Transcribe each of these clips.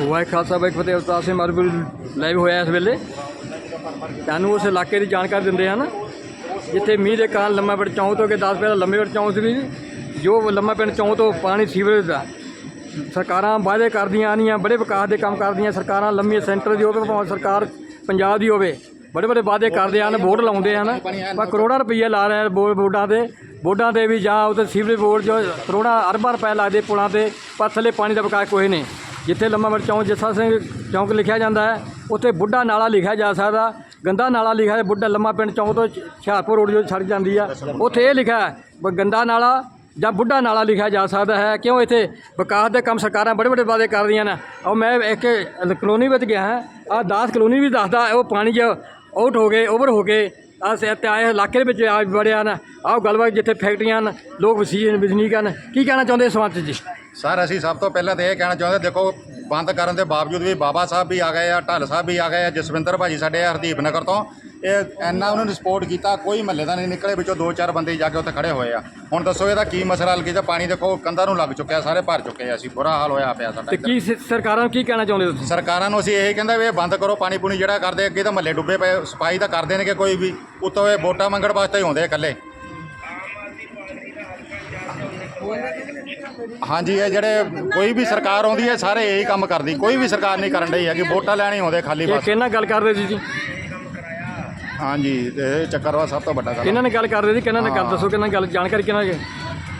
ਵਾਹਿ ਖਾਲਸਾ ਵਾਹਿਗੁਰੂ ਫਤਿਹ। Avtar Singh ਮਾਰੂਪੁਰ live ਹੋਇਆ ਇਸ ਵੇਲੇ। ਤੁਹਾਨੂੰ ਉਸ ਇਲਾਕੇ ਦੀ ਜਾਣਕਾਰੀ ਦਿੰਦੇ ਹਨ, ਜਿੱਥੇ ਮੀਂਹ ਦੇ ਕਾਰਨ ਲੰਮਾ ਪਿੰਡ ਚੌਂਕ ਤੋਂ ਕੇ 10 ਪਹਿਲਾਂ ਲੰਮੇ ਪਿੰਡ ਚੌਂਕ ਸੀ। ਜੋ ਲੰਮਾ ਪਿੰਡ ਚੌਂਕ ਤੋਂ ਪਾਣੀ ਸੀਵਰੇਜ ਦਾ। ਸਰਕਾਰਾਂ ਵਾਅਦੇ ਕਰਦੀਆਂ ਆਨੀਆਂ ਬੜੇ ਵਿਕਾਸ ਦੇ ਕੰਮ ਕਰਦੀਆਂ। ਸਰਕਾਰਾਂ ਲੰਮੀ ਸੈਂਟਰ ਦੀ ਹੋਵੇ, ਭਾਵੇਂ ਸਰਕਾਰ ਪੰਜਾਬ ਦੀ ਹੋਵੇ, ਬੜੇ ਬੜੇ ਵਾਅਦੇ ਕਰਦੇ ਹਨ, ਵੋਟ ਲਾਉਂਦੇ ਹਨ। ਪਰ ਕਰੋੜਾਂ ਰੁਪਈਆ ਲਾ ਰਹੇ ਹਨ ਬੋਰਡਾਂ 'ਤੇ। ਬੋਰਡਾਂ 'ਤੇ ਵੀ ਜਾਂ, ਉੱਥੇ ਸੀਵਰੇਜ ਬੋਰਡ ਜੋ ਕਰੋੜਾਂ ਅਰਬਾਂ ਰੁਪਏ ਲੱਗਦੇ ਪੁਲਾਂ ਤੇ, ਪਰ ਥੱਲੇ ਪਾਣੀ ਦਾ ਵਿਕਾਸ ਕੋਈ ਨਹੀਂ। ਜਿੱਥੇ ਲੰਮਾ ਪਿੰਡ ਚੌਂਕ ਜੱਸਾ ਸਿੰਘ ਚੌਂਕ ਲਿਖਿਆ ਜਾਂਦਾ ਹੈ, ਉੱਥੇ ਬੁੱਢਾ ਨਾਲਾ ਲਿਖਿਆ ਜਾ ਸਕਦਾ, ਗੰਦਾ ਨਾਲਾ ਲਿਖਿਆ ਹੈ ਬੁੱਢਾ ਲੰਮਾ ਪਿੰਡ ਚੌਂਕ ਤੋਂ ਹੁਸ਼ਿਆਰਪੁਰ ਰੋਡ ਜੋ ਛੱਡ ਜਾਂਦੀ ਆ, ਉੱਥੇ ਇਹ ਲਿਖਿਆ ਹੈ ਗੰਦਾ ਨਾਲਾ ਜਾਂ ਬੁੱਢਾ ਨਾਲਾ ਲਿਖਿਆ ਜਾ ਸਕਦਾ ਹੈ, ਕਿਉਂ ਇੱਥੇ ਵਿਕਾਸ ਦੇ ਕੰਮ ਸਰਕਾਰਾਂ ਬੜੇ ਬੜੇ ਵਾਅਦੇ ਕਰਦੀਆਂ ਨੇ। ਔਰ ਮੈਂ ਇੱਕ ਕਲੋਨੀ ਵਿੱਚ ਗਿਆ ਹਾਂ, ਆਹ 10 ਕਲੋਨੀ ਵੀ ਦੱਸਦਾ, ਉਹ ਪਾਣੀ 'ਚ ਆਊਟ ਹੋ ਗਏ ਓਵਰ ਹੋ ਗਏ ਆਹ ਇੱਥੇ ਆਏ ਇਲਾਕੇ ਦੇ ਵਿੱਚ ਆ ਬੜਿਆ ਨਾ ਆਹ ਗੱਲਬਾਤ ਜਿੱਥੇ ਫੈਕਟਰੀਆਂ ਹਨ, ਲੋਕ ਵਸੀ ਵਸਨੀਕ ਹਨ। ਕੀ ਕਹਿਣਾ ਚਾਹੁੰਦੇ ਇਸ ਸੰਬੰਧ 'ਚ ਜੀ? ਸਰ, ਅਸੀਂ ਸਭ ਤੋਂ ਪਹਿਲਾਂ ਤਾਂ ਇਹ ਕਹਿਣਾ ਚਾਹੁੰਦੇ, ਦੇਖੋ, ਬੰਦ ਕਰਨ ਦੇ ਬਾਵਜੂਦ ਵੀ ਬਾਬਾ ਸਾਹਿਬ ਵੀ ਆ ਗਏ ਆ, ਢੱਲ ਸਾਹਿਬ ਵੀ ਆ ਗਏ ਆ, ਜਸਵਿੰਦਰ ਭਾਜੀ ਸਾਡੇ ਆ ਹਰਦੀਪ ਨਗਰ ਤੋਂ ਇਹ ਇੰਨਾ ਉਹਨਾਂ ਨੇ ਸਪੋਰਟ ਕੀਤਾ ਕੋਈ ਮਹੱਲੇ ਦਾ ਨਹੀਂ ਨਿਕਲੇ ਵਿੱਚੋਂ ਦੋ ਚਾਰ ਬੰਦੇ ਜਾ ਕੇ ਉੱਥੇ ਖੜੇ ਹੋਏ ਆ। ਹੁਣ ਦੱਸੋ ਇਹਦਾ ਕੀ ਮਸਲਾ ਹੱਲ ਕੀਤਾ ਪਾਣੀ ਦੇਖੋ ਕੰਧਾਂ ਨੂੰ ਲੱਗ ਚੁੱਕਿਆ ਸਾਰੇ ਭਰ ਚੁੱਕੇ ਆ ਅਸੀਂ ਬੁਰਾ ਹਾਲ ਹੋਇਆ ਪਿਆ ਸਾਡਾ ਤੇ ਇੱਧਰ। ਕੀ ਸ- ਸਰਕਾਰਾਂ ਨੂੰ ਕੀ ਕਹਿਣਾ ਚਾਹੁੰਦੇ ਤੁਸੀਂ? ਸਰਕਾਰਾਂ ਨੂੰ ਅਸੀਂ ਇਹ ਕਹਿੰਦਾ ਵੀ ਇਹ ਬੰਦ ਕਰੋ ਪਾਣੀ ਪੂਣੀ ਜਿਹੜਾ ਕਰਦੇ ਅੱਗੇ ਤਾਂ ਮਹੱਲੇ ਡੁੱਬੇ ਪਏ ਸਫ਼ਾਈ ਤਾਂ ਕਰਦੇ ਨੇ ਕਿ ਕੋਈ ਵੀ ਉੱਤੋਂ ਇਹ ਵੋਟਾਂ ਮੰਗਣ ਵਾਸਤੇ ਹੀ ਹੁੰਦੇ ਆ ਇਕੱਲੇ। ਹਾਂਜੀ ਇਹ ਜਿਹੜੇ ਕੋਈ ਵੀ ਸਰਕਾਰ ਆਉਂਦੀ ਹੈ ਸਾਰੇ ਇਹੀ ਕੰਮ ਕਰਦੀ ਕੋਈ ਵੀ ਸਰਕਾਰ ਨਹੀਂ ਕਰਨ ਡਈ ਹੈਗੀ ਵੋਟਾਂ ਲੈਣੀ ਆਉਂਦੇ ਖਾਲੀ ਇਹ ਬਸ। ਕਿਹਨਾਂ ਗੱਲ ਕਰਦੇ ਸੀ ਜੀ ਹਾਂਜੀ ਇਹ ਚੱਕਰ ਵਾ ਸਭ ਤੋਂ ਵੱਡਾ ਗੱਲ ਕਿਹਨਾਂ ਨੇ ਗੱਲ ਕਰਦੇ ਸੀ? ਕਿਹਨਾਂ ਨੇ ਗੱਲ ਦੱਸੋ ਕਿਹਨਾਂ ਗੱਲ ਜਾਣਕਾਰੀ ਕਿਹਨਾਂ ਨੇ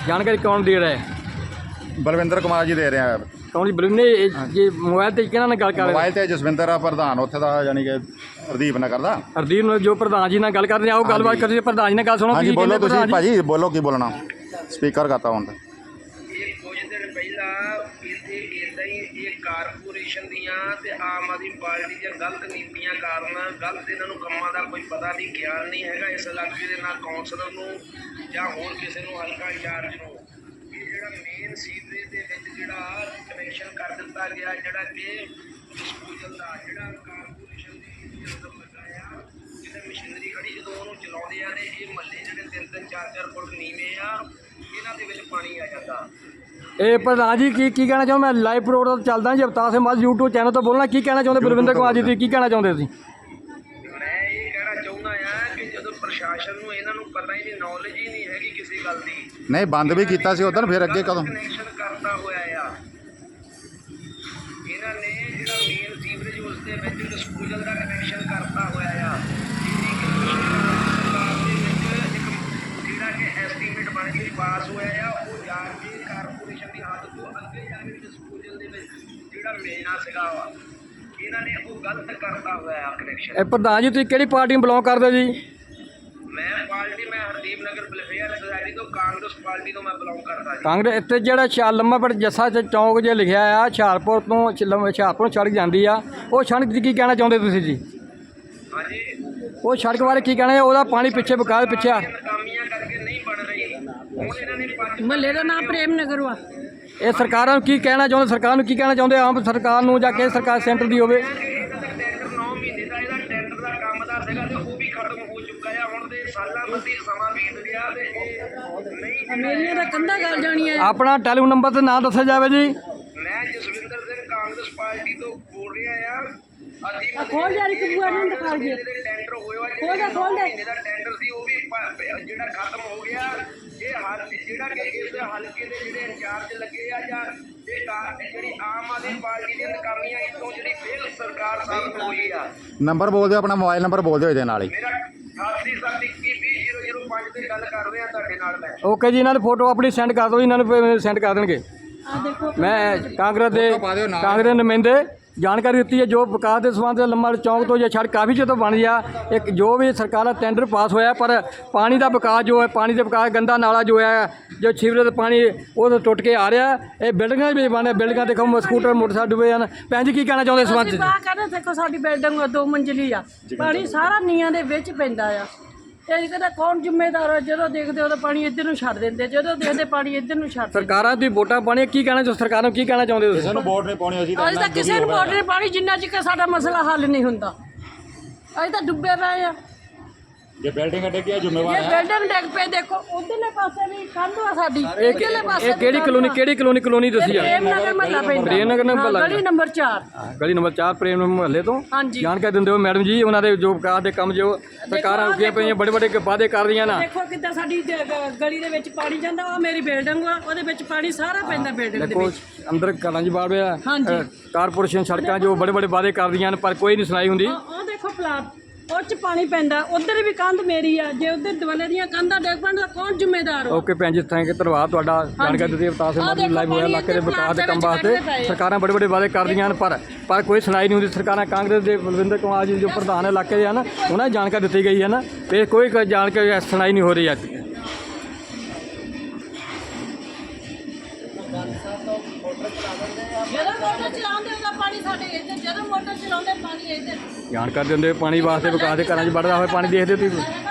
ਜਾਣਕਾਰੀ ਕੌਣ ਦੇ ਰਿਹਾ ਹੈ? ਬਲਵਿੰਦਰ ਕੁਮਾਰ ਜੀ ਦੇ ਰਹੇ ਕੌਣ ਜੀ? ਬਲੂਨੇ ਜੇ ਮੋਬਾਈਲ ਤੇ ਕਿਹਨਾਂ ਨਾਲ ਗੱਲ ਕਰ ਰਹੇ ਮੋਬਾਈਲ ਤੇ ਜਸਵਿੰਦਰ ਆ ਪ੍ਰਧਾਨ। ਉੱਥੇ ਦਾ ਯਾਨੀ ਕਿ ਹਰਦੀਪ ਨਗਰ ਦਾ। ਹਰਦੀਪ ਨੂੰ ਜੋ ਪ੍ਰਧਾਨ ਜੀ ਨਾਲ ਗੱਲ ਕਰਦੇ ਆਓ ਗੱਲਬਾਤ ਕਰੀਏ। ਪ੍ਰਧਾਨ ਜੀ ਨਾਲ ਗੱਲ ਸੁਣੋ ਹਾਂਜੀ ਕੀ ਬੋਲੋ ਕਹਿੰਦੇ ਤੁਸੀਂ? ਭਾਜੀ ਬੋਲੋ ਕੀ ਬੋਲਣਾ। ਸਪੀਕਰ ਕਰਤਾ ਹੁਣ ਤੇ। ਇਦਾਂ ਇਹ ਕਾਰਪੋਰੇਸ਼ਨ ਦੀਆਂ ਤੇ ਆਮ ਆਦਮੀ ਪਾਰਟੀ ਦੀਆਂ ਗਲਤ ਨੀਤੀਆਂ ਕਾਰਨ ਗਲਤ ਇਹਨਾਂ ਨੂੰ ਕੰਮਾਂ ਦਾ ਕੋਈ ਪਤਾ ਨਹੀਂ, ਗਿਆਨ ਨਹੀਂ ਹੈਗਾ, ਇਸ ਇਲਾਕੇ ਦੇ ਨਾਲ ਕੌਂਸਲਰ ਨੂੰ ਜਾਂ ਹੋਰ ਕਿਸੇ ਨੂੰ ਹਲਕਾ ਇੰਚਾਰਜ ਨੂੰ। ਇਹ ਜਿਹੜਾ ਮੇਨ ਸੀਵਰੇਜ ਦੇ ਵਿੱਚ ਜਿਹੜਾ ਕਨੈਕਸ਼ਨ ਕਰ ਦਿੱਤਾ ਗਿਆ, ਜਿਹੜਾ ਕਿ ਡਿਸਪੋਜ਼ਲ ਦਾ, ਜਿਹੜਾ ਚਲਾਉਂਦੇ ਆ ਤੇ ਇਹ ਮੱਲੇ ਜਿਹੜੇ ਤਿੰਨ ਤਿੰਨ ਚਾਰ ਚਾਰ ਫੁੱਟ ਨੀਵੇਂ ਆ ਇਹਨਾਂ ਦੇ ਵਿੱਚ ਪਾਣੀ ਆ ਜਾਂਦਾ। ਇਹ ਪ੍ਰਧਾਨ ਜੀ ਕੀ ਕੀ ਕਹਿਣਾ ਚਾਹੁੰਦੇ? ਮੈਂ ਲਾਈਵ ਪ੍ਰੋਗਰਾਮ ਚੱਲਦਾ ਜੀ ਅਵਤਾਰ ਸਿੰਘ ਮਾਲ YouTube ਚੈਨਲ ਤੋਂ ਬੋਲਣਾ। ਕੀ ਕਹਿਣਾ ਚਾਹੁੰਦੇ? ਬਲਵਿੰਦਰ ਕੁਮਾਰ ਜੀ ਤੁਸੀਂ ਕੀ ਕਹਿਣਾ ਚਾਹੁੰਦੇ ਤੁਸੀਂ? ਮੈਂ ਇਹ ਕਹਿਣਾ ਚਾਹੁੰਦਾ ਆ ਕਿ ਜਦੋਂ ਪ੍ਰਸ਼ਾਸਨ ਨੂੰ ਇਹਨਾਂ ਨੂੰ ਪਤਾ ਹੀ ਨਹੀਂ ਨੌਲੇਜ ਹੀ ਨਹੀਂ ਹੈਗੀ ਕਿਸੇ ਗੱਲ ਦੀ। ਨਹੀਂ ਬੰਦ ਵੀ ਕੀਤਾ ਸੀ ਉਦੋਂ ਫਿਰ ਅੱਗੇ ਕਦੋਂ? ਕਨੈਕਸ਼ਨ ਕਰਤਾ ਹੋਇਆ ਆ। ਇਹਨਾਂ ਨੇ ਜਿਹੜਾ ਮੇਨ ਸੀਵਰੇਜ ਉਸ ਦੇ ਵਿੱਚ ਡਿਸਪੋਜ਼ਲ ਦਾ ਕਾਰਪੋਰੇਸ਼ਨ ਦੀ ਹੱਦ ਤੋਂ ਅੱਗੇ ਜਾ ਕੇ ਡਿਸਪੋਜ਼ਲ ਦੇ ਵਿੱਚ ਜਿਹੜਾ ਮਿਲਣਾ ਸੀਗਾ ਵਾ ਇਹਨਾਂ ਨੇ ਉਹ ਗਲਤ ਕਰਤਾ ਹੋਇਆ ਆ ਕਨੈਕਸ਼ਨ ਇਹ ਪ੍ਰਧਾਨ ਜੀ ਤੁਸੀਂ ਕਿਹੜੀ ਪਾਰਟੀ ਨੂੰ ਬਿਲੋਂਗ ਕਰਦੇ ਹੋ ਜੀ? ਮੈਂ ਪਾਰਟੀ ਮੈਂ ਹਰਦੀਪ ਨਗਰ ਵੈਲਫੇਅਰ ਸੁਸਾਇਟੀ ਤੋਂ ਕਾਂਗਰਸ ਪਾਰਟੀ ਤੋਂ ਮੈਂ ਬਿਲੋਂਗ ਕਰਦਾ ਜੀ। ਕਾਂਗਰਸ ਇੱਥੇ ਜਿਹੜਾ ਲੰਮਾ ਪਿੰਡ ਜੱਸਾ ਚ ਚੌਂਕ ਜੇ ਲਿਖਿਆ ਆ ਹੁਸ਼ਿਆਰਪੁਰ ਤੋਂ ਹੁਸ਼ਿਆਰਪੁਰ ਸੜਕ ਜਾਂਦੀ ਆ ਉਹ ਸੜਕ ਦੀ ਕੀ ਕਹਿਣਾ ਚਾਹੁੰਦੇ ਤੁਸੀਂ ਜੀ? ਹਾਂਜੀ। ਉਹ ਸੜਕ ਬਾਰੇ ਕੀ ਕਹਿਣਾ ਹੈ? ਉਹਦਾ ਪਾਣੀ ਪਿੱਛੇ ਵਿਕਾਸ ਪਿੱਛੇ ਆ ਕਰਕੇ ਨਹੀਂ ਬਣ ਰਹੀ ਹੁਣ ਇਹਨਾਂ ਨੇ ਪੰਜ ਮਹੱਲੇ ਦਾ ਨਾਮ ਪ੍ਰੇਮ ਨਗਰ ਵਾ। ਇਹ ਸਰਕਾਰਾਂ ਨੂੰ ਕੀ ਕਹਿਣਾ ਚਾਹੁੰਦੇ ਸਰਕਾਰ ਨੂੰ ਕੀ ਕਹਿਣਾ ਚਾਹੁੰਦੇ? ਆਮ ਸਰਕਾਰ ਨੂੰ ਜਾਂ ਕਿ ਸਰਕਾਰ ਸੈਂਟਰ ਦੀ ਹੋਵੇ? ਇਹਨਾਂ ਦਾ ਟੈਂਡਰ 9 ਮਹੀਨੇ ਦਾ ਇਹਦਾ ਟੈਂਡਰ ਦਾ ਕੰਮ ਦਾ ਸੀਗਾ ਤੇ ਉਹ ਵੀ ਖਤਮ ਹੋ ਚੁੱਕਾ ਆ ਹੁਣ ਤੇ ਸਾਲਾਂ ਬੱਧੀ ਸਮਾਂ ਬੀਤ ਗਿਆ ਤੇ ਇਹ ਨਹੀਂ ਮੇਰੀਆਂ ਤਾਂ ਕੰਧਾਂ ਗਲ ਜਾਣੀਆਂ ਆਪਣਾ ਟੈਲੀਫੋਨ ਨੰਬਰ ਤੇ ਨਾਂ ਦੱਸਿਆ ਜਾਵੇ ਜੀ। ਮੈਂ ਜਸਵਿੰਦਰ ਸਿੰਘ ਕਾਂਗਰਸ ਪਾਰਟੀ ਤੋਂ ਬੋਲ ਰਿਹਾ ਆ। ਖੋਲ ਜਾ ਬੂਆ ਨੂੰ ਦਿਖਾ ਜਿਹੜੇ ਟੈਂਡਰ ਹੋਇਆ ਖੋਲ ਜਾ, ਖੋਲ ਦਾ ਟੈਂਡਰ ਸੀ ਉਹ ਵੀ ਜਿਹੜਾ ਖਤਮ ਹੋ ਗਿਆ। ਇਹ ਹਲ ਜਿਹੜਾ ਕਿ ਇਸ ਹਲਕੇ ਦੇ ਜਿਹੜੇ ਇੰਚਾਰਜ ਲੱਗੇ ਆ ਜਾਂ ਇਹ ਜਿਹੜੀ ਆਮ ਆਦਮੀ ਪਾਰਟੀ ਦੀਆਂ ਨਕਾਮੀਆਂ ਇਤੋਂ ਜਿਹੜੀ ਫੇਲ ਸਰਕਾਰ ਸਾਬਤ ਹੋਈ ਆ। ਨੰਬਰ ਬੋਲ ਦਿਓ ਆਪਣਾ ਮੋਬਾਈਲ ਨੰਬਰ ਬੋਲ ਦਿਓ ਇਹਦੇ ਨਾਲ ਹੀ। ਮੇਰਾ 87212005 ਤੇ ਗੱਲ ਕਰ ਰਿਹਾ ਤੁਹਾਡੇ ਨਾਲ ਮੈਂ। ਓਕੇ ਜੀ ਇਹਨਾਂ ਨੂੰ ਫੋਟੋ ਆਪਣੀ ਸੈਂਡ ਕਰ ਦਿਓ ਜੀ, ਇਹਨਾਂ ਨੂੰ ਸੈਂਡ ਕਰ ਦੇਣਗੇ। ਆ ਦੇਖੋ ਮੈਂ ਕਾਂਗਰਸ ਦੇ। ਕਾਂਗਰਸ ਨੁਮਾਇੰਦੇ ਜਾਣਕਾਰੀ ਦਿੱਤੀ ਹੈ ਜੋ ਵਿਕਾਸ ਦੇ ਸੰਬੰਧ ਲੰਮਾ ਚੌਂਕ ਤੋਂ ਜੇ ਸੜਕ ਕਾਫੀ ਚਿਰ ਤੋਂ ਬਣ ਗਿਆ ਇੱਕ ਜੋ ਵੀ ਸਰਕਾਰ ਦਾ ਟੈਂਡਰ ਪਾਸ ਹੋਇਆ ਪਰ ਪਾਣੀ ਦਾ ਵਿਕਾਸ ਜੋ ਹੈ ਪਾਣੀ ਦੇ ਵਿਕਾਸ ਗੰਦਾ ਨਾਲਾ ਜੋ ਹੈ ਜੋ ਸੀਵਰੇਜ ਦਾ ਪਾਣੀ ਉਹ ਤੋਂ ਟੁੱਟ ਕੇ ਆ ਰਿਹਾ। ਇਹ ਬਿਲਡਿੰਗਾਂ ਵੀ ਬਣ ਬਿਲਡਿੰਗਾਂ ਦੇਖੋ ਸਕੂਟਰ ਮੋਟਰਸਾਈਕਲ ਡੁੱਬੇ ਹਨ। ਭੈਣ ਜੀ ਕੀ ਕਹਿਣਾ ਚਾਹੁੰਦੇ ਇਸ ਸੰਬੰਧ ਕਹਿੰਦੇ ਦੇਖੋ ਸਾਡੀ ਬਿਲਡਿੰਗ ਦੋ ਮੰਜ਼ਲੀ ਆ। ਪਾਣੀ ਸਾਰਾ ਨੀਆਂ ਦੇ ਵਿੱਚ ਪੈਂਦਾ ਆ। ਇਹ ਕਹਿੰਦਾ ਕੌਣ ਜ਼ਿੰਮੇਦਾਰ ਹੈ ਜਦੋਂ ਦੇਖਦੇ ਉਦੋਂ ਪਾਣੀ ਇੱਧਰ ਨੂੰ ਛੱਡ ਦਿੰਦੇ ਜਦੋਂ ਦੇਖਦੇ ਪਾਣੀ ਇੱਧਰ ਨੂੰ ਛੱਡ ਦਿੰਦੇ ਸਰਕਾਰਾਂ ਦੀ ਵੋਟਾਂ ਪਾਣੀਆਂ ਕੀ ਕਹਿਣਾ ਚਾਹੁੰਦੇ ਸਰਕਾਰ ਨੂੰ ਕੀ ਕਹਿਣਾ ਚਾਹੁੰਦੇ ਤੁਸੀਂ? ਸਾਨੂੰ ਵੋਟ ਨਹੀਂ ਪਾਉਣੀ ਅਸੀਂ ਅੱਜ ਤਾਂ ਕਿਸੇ ਨੂੰ ਵੋਟ ਨਹੀਂ ਪਾਣੀ ਜਿੰਨਾ ਚਿਰ ਸਾਡਾ ਮਸਲਾ ਹੱਲ ਨਹੀਂ ਹੁੰਦਾ। ਅੱਜ ਤਾਂ ਡੁੱਬੇ ਪਏ ਆ। ਜੇ ਬਿਲਡਿੰਗ ਡਿੱਗੀ ਹੈ ਇਹ ਜ਼ਿੰਮੇਵਾਰ ਹੈ। ਬਿਲਡਿੰਗ ਡਿੱਗ ਪਏ ਦੇਖੋ ਉਧਰਲੇ ਪਾਸੇ ਵੀ ਕੰਧ ਆ ਸਾਡੀ ਇਹ ਉਧਰਲੇ ਪਾਸੇ ਇਹ ਕਿਹੜੀ ਕਲੋਨੀ ਕਿਹੜੀ ਕਲੋਨੀ ਕਲੋਨੀ ਦੱਸੀ ਆ ਪ੍ਰੇਮ ਨਗਰ ਮਹੱਲਾ ਪੈਂਦਾ। ਪ੍ਰੇਮ ਨਗਰ ਹਾਂ, ਮਹੱਲਾ। ਗਲੀ ਨੰਬਰ 4 ਗਲੀ ਨੰਬਰ 4 ਪ੍ਰੇਮ ਮੁਹੱਲੇ ਤੋਂ। ਹਾਂਜੀ। ਜਾਣਕਾਰੀ ਦਿੰਦੇ ਹੋ ਮੈਡਮ ਜੀ ਉਹਨਾਂ ਦੇ ਜੋ ਵਿਕਾਸ ਦੇ ਕੰਮ ਜੋ ਸਰਕਾਰਾਂ ਰੁਕੀਆਂ ਪਈਆਂ ਬੜੇ ਬੜੇ ਵਾਅਦੇ ਕਰਦੀਆਂ ਨਾ। ਦੇਖੋ ਕਿੱਦਾਂ ਸਾਡੀ ਗ- ਗਲੀ ਦੇ ਵਿੱਚ ਪਾਣੀ ਜਾਂਦਾ ਉਹ ਮੇਰੀ ਬਿਲਡਿੰਗ ਆ ਉਹਦੇ ਵਿੱਚ ਪਾਣੀ ਸਾਰਾ ਪੈਂਦਾ ਬਿਲਡਿੰਗ ਦੇ ਦੇਖੋ ਵਿੱਚ। ਅੰਦਰ ਘਰਾਂ 'ਚ ਬਾੜ ਪਿਆ ਹਾਂਜੀ। ਕਾਰਪੋਰੇਸ਼ਨ ਸੜਕਾਂ ਜੋ ਬੜੇ ਬੜੇ ਵਾਅਦੇ ਕਰਦੀਆਂ ਨੇ ਪਰ ਕੋਈ ਨਹੀਂ ਸੁਣਾਈ ਹੁੰਦੀ। ਉਹ ਉਹ ਦੇਖੋ ਪਲਾਟ। ਉਹ ਚ ਪਾਣੀ ਪੈਂਦਾ ਉਧਰ ਵੀ ਕੰਧ ਮੇਰੀ ਆ ਜੇ ਉਧਰ ਦਵਾਲੇ ਦੀਆਂ ਕੰਧਾਂ ਡਿੱਗ ਪੈਣ ਕੌਣ ਜ਼ਿੰਮੇਦਾਰ ਹੋ ਓਕੇ ਭੈਣ ਜੀ ਥੈਂਕ ਯੂ ਧੰਨਵਾਦ ਤੁਹਾਡਾ ਜਾਣਕਾਰੀ ਦਿੱਤੀ ਅਵਤਾਰ ਸਿੰਘ ਦੇਖੋ ਲਾਈਵ ਹੋਇਆ ਇਲਾਕੇ ਦੇ ਵਿਕਾਸ ਦੇ ਕੰਮ ਦੇ ਵਾਸਤੇ। ਸਰਕਾਰਾਂ ਬੜੇ ਬੜੇ ਵਾਅਦੇ ਕਰਦੀਆਂ ਹਨ ਪਰ ਪਰ ਕੋਈ ਸੁਣਾਈ ਨਹੀਂ ਹੁੰਦੀ ਸਰਕਾਰਾਂ ਕਾਂਗਰਸ ਦੇ ਬਲਵਿੰਦਰ ਕੁਮਾਰ ਜੀ ਜੋ ਪ੍ਰਧਾਨ ਇਲਾਕੇ ਦੇ ਹਨ ਉਹਨਾਂ ਨੂੰ ਜਾਣਕਾਰੀ ਦਿੱਤੀ ਗਈ ਹੈ ਨਾ ਤੇ ਕੋਈ ਜਾਣਕਾਰੀ ਸੁਣਾਈ ਨਹੀਂ ਹੋ ਰਹੀ ਅੱਜ। ਜਦੋਂ ਮੋਟਰ ਚਲਾਉਂਦੇ ਉਹਦਾ ਪਾਣੀ ਸਾਡੇ ਇੱਧਰ ਜਦੋਂ ਮੋਟਰ ਚਲਾਉਂਦੇ, ਪਾਣੀ ਇੱਧਰ। ਜਾਣਕਾਰੀ ਦਿੰਦੇ ਹੋਏ ਪਾਣੀ ਵਾਸਤੇ ਵਿਕਾਸ ਦੇ ਘਰਾਂ 'ਚ ਵੜਦਾ ਹੋਇਆ, ਪਾਣੀ ਦੇਖਦੇ ਹੋ ਤੁਸੀਂ।